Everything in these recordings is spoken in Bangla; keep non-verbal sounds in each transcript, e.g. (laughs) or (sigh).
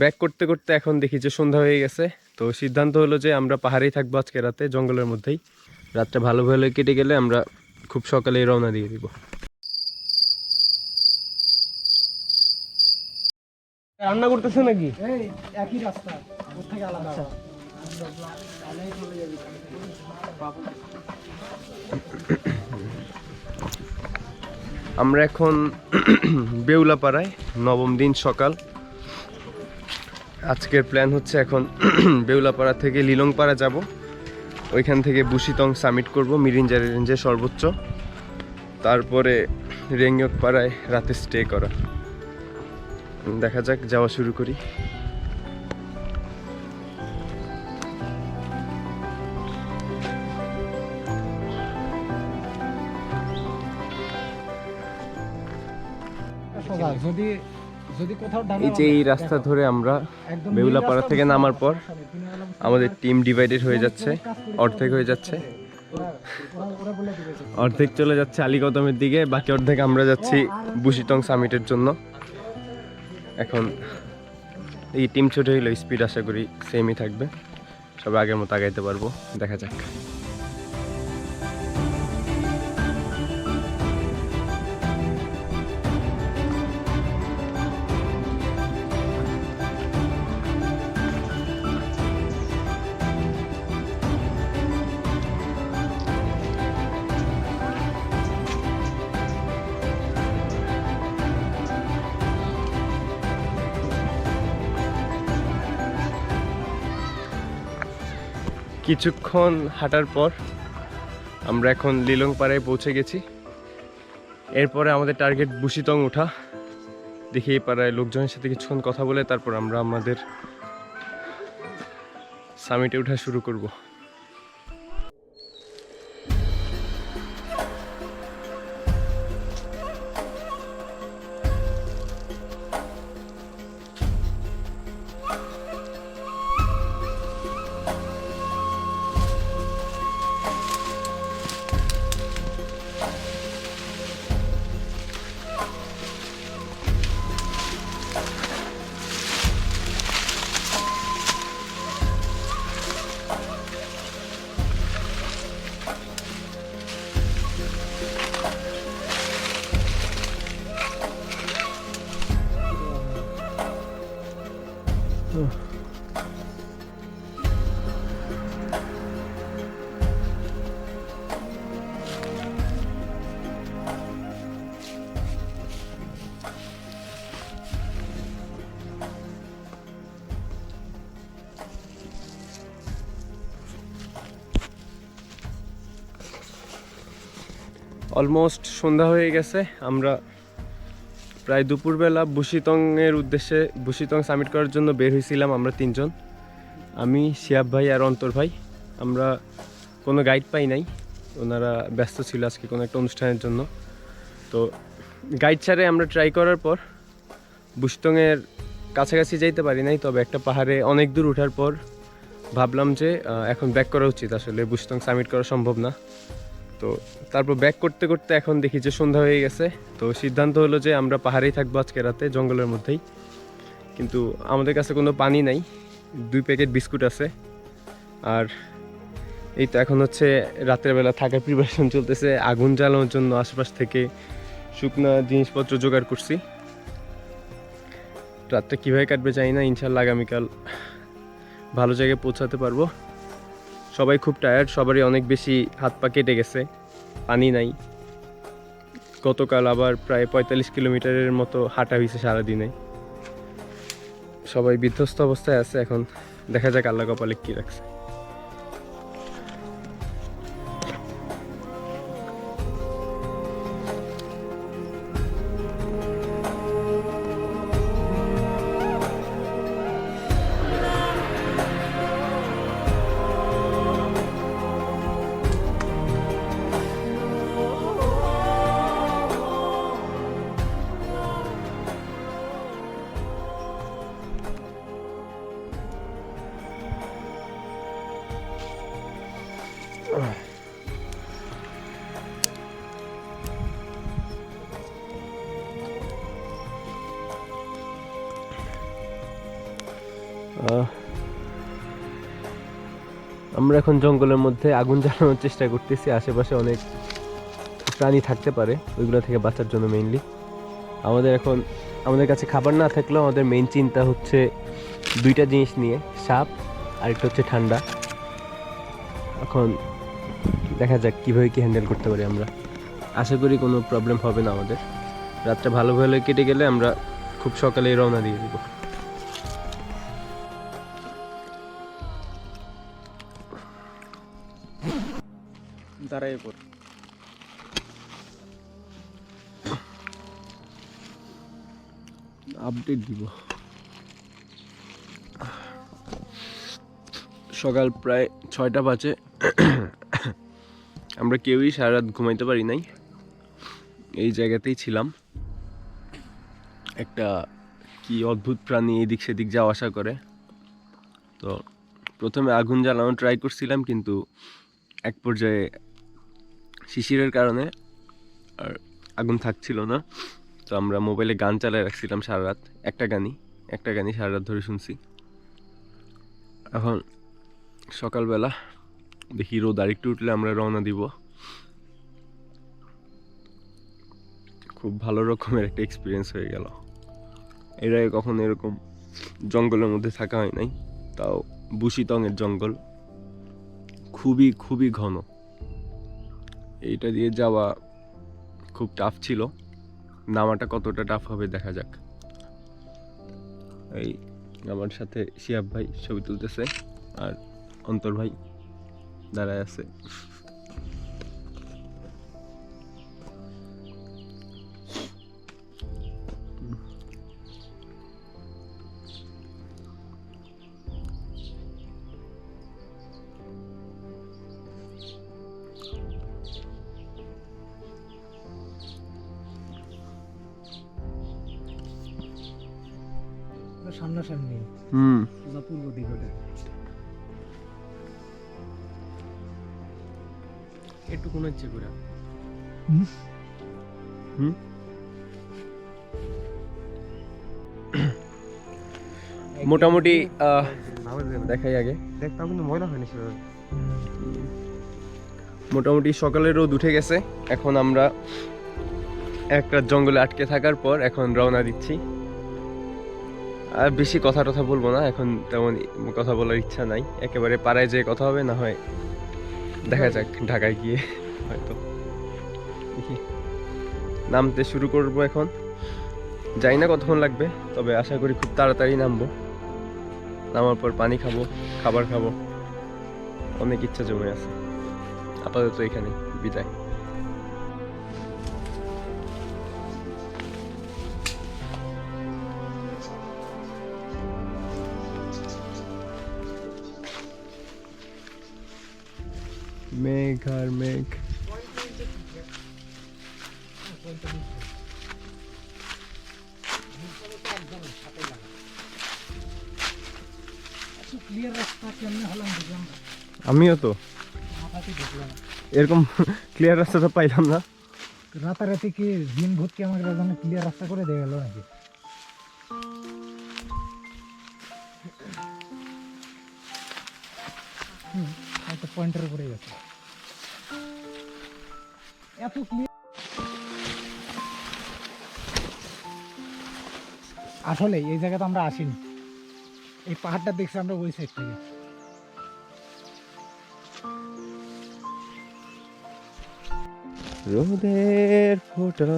ব্যাক করতে করতে এখন দেখি যে সন্ধ্যা হয়ে গেছে। তো সিদ্ধান্ত হলো যে আমরা পাহাড়েই থাকব আজকে রাতে জঙ্গলের মধ্যেই। রাতটা ভালো ভালো কেটে গেলে আমরা খুব সকালেই রওনা দিয়ে দিব। রান্না করতেছে নাকি? একই রাস্তা। থেকে আলাদা আমরা এখন বেউলাপাড়ায় নবম দিন সকাল। আজকের প্ল্যান হচ্ছে এখন (clears throat) বেউলাপাড়া থেকে লিলংপাড়া যাব। ওইখান থেকে বুশিতং সামিট করব, মিরিঞ্জা রেঞ্জে সর্বোচ্চ। তারপরে রেঙ্গক পাড়ায় রাতে স্টে করা। দেখা যাক, যাওয়া শুরু করি। যদি যদি এই যে এই রাস্তা ধরে আমরা বেউলাপাড়া থেকে নামার পর আমাদের টিম ডিভাইডেড হয়ে যাচ্ছে অর্ধেক হয়ে যাচ্ছে। অর্ধেক চলে যাচ্ছে আলীকদমের দিকে বাকি অর্ধেক আমরা যাচ্ছি বুশিটং সামিটের জন্য। এখন এই টিম ছোট হইল স্পিড আশা করি সেমই থাকবে। সবাই আগের মতো আগাইতে পারব। দেখা যাক। কিছুক্ষণ হাঁটার পর আমরা এখন লিলং পাড়ায় পৌঁছে গেছি। এরপরে আমাদের টার্গেট বুশিতং ওঠা। দেখি এই পাড়ায় লোকজনের সাথে কিছুক্ষণ কথা বলে তারপর আমরা আমাদের সামিটে ওঠা শুরু করব। অলমোস্ট সন্ধ্যা হয়ে গেছে, আমরা প্রায় দুপুরবেলা বুশিতংয়ের উদ্দেশ্যে, বুশিতং সামিট করার জন্য বের হয়েছিলাম আমরা তিনজন, আমি, শিয়াব ভাই আর অন্তর ভাই। আমরা কোনো গাইড পাই নাই, ওনারা ব্যস্ত ছিল আজকে কোনো একটা অনুষ্ঠানের জন্য। তো গাইড ছাড়ে আমরা ট্রাই করার পর, বুশিতংয়ের কাছাকাছি যাইতে পারি নাই, তবে একটা পাহাড়ে অনেক দূর ওঠার পর ভাবলাম যে এখন ব্যাক করা উচিত, আসলে বুশিতং সামিট করা সম্ভব না। তো তারপর ব্যাক করতে করতে এখন দেখি যে সন্ধ্যা হয়ে গেছে। তো সিদ্ধান্ত হলো যে আমরা পাহাড়েই থাকব আজকে রাতে, জঙ্গলের মধ্যেই। কিন্তু আমাদের কাছে কোনো পানি নাই, দুই প্যাকেট বিস্কুট আছে। আর এই তো এখন হচ্ছে রাতের বেলা থাকার প্রিপারেশন চলতেছে, আগুন জ্বালানোর জন্য আশপাশ থেকে শুকনা জিনিসপত্র জোগাড় করছি। রাতটা কীভাবে কাটবে জানি না ইনশাল্লাহ আগামীকাল ভালো জায়গায় পৌঁছাতে পারব। সবাই খুব টায়ার্ড সবারই অনেক বেশি হাত পা কেটে গেছে, পানি নাই। গতকাল আবার প্রায় পঁয়তাল্লিশ কিলোমিটারের মতো হাঁটা হয়েছে সারাদিনে। সবাই বিধ্বস্ত অবস্থায় আছে এখন, দেখা যাক আল্লাহ কপালে কী রাখছে। আমরা এখন জঙ্গলের মধ্যে আগুন জ্বালানোর চেষ্টা করতেছি। আশেপাশে অনেক প্রাণী থাকতে পারে, ওইগুলো থেকে বাঁচার জন্য মেইনলি আমাদের এখন, আমাদের কাছে খাবার না থাকলেও আমাদের মেইন চিন্তা হচ্ছে দুইটা জিনিস নিয়ে, সাপ আর একটা হচ্ছে ঠান্ডা। এখন দেখা যাক কীভাবে কী হ্যান্ডেল করতে পারি আমরা। আশা করি কোনো প্রবলেম হবে না আমাদের। রাতটা ভালো ভালো কেটে গেলে আমরা খুব সকালেই রওনা দিয়ে দিব। দাঁড়াই আপডেট দিব। সকাল প্রায় ছয়টা বাজে। আমরা কেউই সারা রাত ঘুমাইতে পারি নাই। এই জায়গাতেই ছিলাম। একটা কি অদ্ভুত প্রাণী এদিক সেদিক যাওয়া আসা করে। তো প্রথমে আগুন জ্বালানো ট্রাই করছিলাম কিন্তু এক পর্যায়ে শিশিরের কারণে আর আগুন থাকছিল না। তো আমরা মোবাইলে গান চালায় রাখছিলাম সারা রাত একটা গানই একটা গানই সারা রাত ধরে শুনছি। এখন সকালবেলা দেখি রোদ আরেকটু উঠলে আমরা রওনা দিব। খুব ভালো রকমের একটা এক্সপিরিয়েন্স হয়ে গেল। এর আগে কখনো এরকম জঙ্গলের মধ্যে থাকা হয় নাই, তাও বুশিতংয়ের জঙ্গল। খুবই খুবই ঘন। এইটা দিয়ে যাওয়া খুব টাফ ছিল। নামাটা কতটা টাফ হবে দেখা যাক। এই আমার সাথে শিয়াব ভাই ছবি তুলতেছে আর অন্তর ভাই দাঁড়ায় আছে। সামনাসামনি হুম। পূর্ব দিক ওটা একটু কোন হুম? হুম। মোটামুটি দেখাই আগে। দেখতাম কিন্তু ময়লা হয়নি সেভাবে। মোটামুটি সকালে রোদ উঠে গেছে। এখন আমরা একটা জঙ্গলে আটকে থাকার পর এখন রওনা দিচ্ছি। আর বেশি কথা টথা বলব না, এখন তেমন কথা বলার ইচ্ছা নাই। একেবারে পাড়ায় যেয়ে কথা হবে, না হয় দেখা যাক, ঢাকায় গিয়ে হয়তো নামতে শুরু করব এখন। জানি না কতক্ষণ লাগবে, তবে আশা করি খুব তাড়াতাড়ি নামবো। নামার পর পানি খাব, খাবার খাব। অনেক ইচ্ছা জমে আছে। আপাতত এখানে বিদায়। মেঘ আর মেঘ আমিও তো। এরকম ক্লিয়ার রাস্তা তো পাইলাম না। রাতারাতি কি দিন ভূত কি আমাকে জন্য ক্লিয়ার রাস্তা করে দিয়ে গেল নাকি? পয়েন্টের উপরে গেছে এত আসলে এই জায়গাতে আমরা আসিনি। এই পাহাড়টা দেখছি আমরা ওই সাইড থেকে। রোদের ফোটা।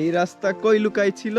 এই রাস্তা কই লুকাই ছিল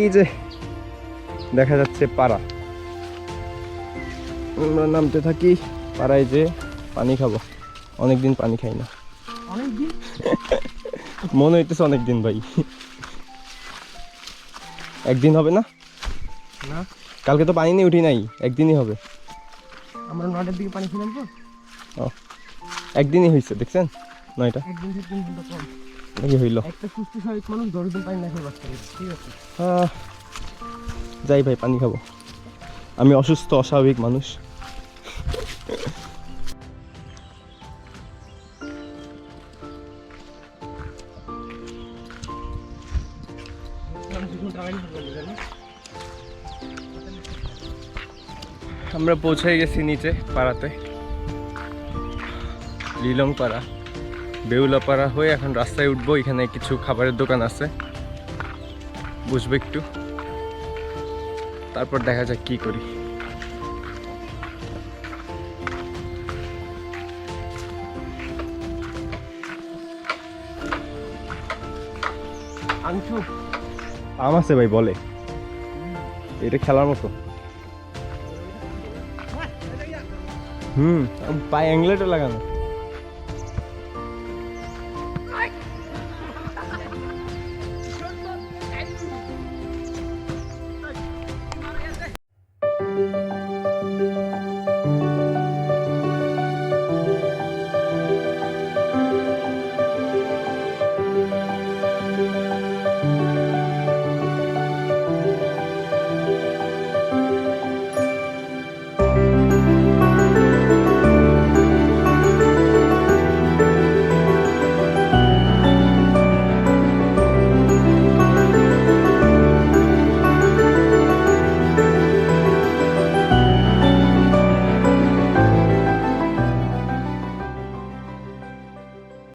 এই যে দেখা যাচ্ছে পাড়া। আমরা নামতে থাকি পাড়ায় যে পানি খাব। অনেকদিন পানি খাই না। (laughs) মনে হইতেছে অনেকদিন ভাই। একদিন হবে না? না। কালকে তো পানি নিয়ে উঠি নাই একদিনই হবে। আমরা নটার দিকে পানি ছিলাম তো? একদিনই হয়েছে দেখছেন? নয়টা। একদিন নাকি হইল। একটা সুস্থ স্বাভাবিক মানুষ পানি না খেয়ে বাঁচতে ঠিক আছে? যাই ভাই পানি খাব। আমি অসুস্থ অস্বাভাবিক মানুষ। আমরা পৌঁছে গেছি নিচে পাড়াতে। লিলং পাড়া বেউলা পাড়া হয়ে এখন রাস্তায় উঠবো এখানে কিছু খাবারের দোকান আছে। বুঝব একটু। তারপর দেখা যাক কি করি। আংশু আম আছে ভাই বলে। এটা খেলার মতো। হুম পায়ে অ্যাংলেটও লাগানো। I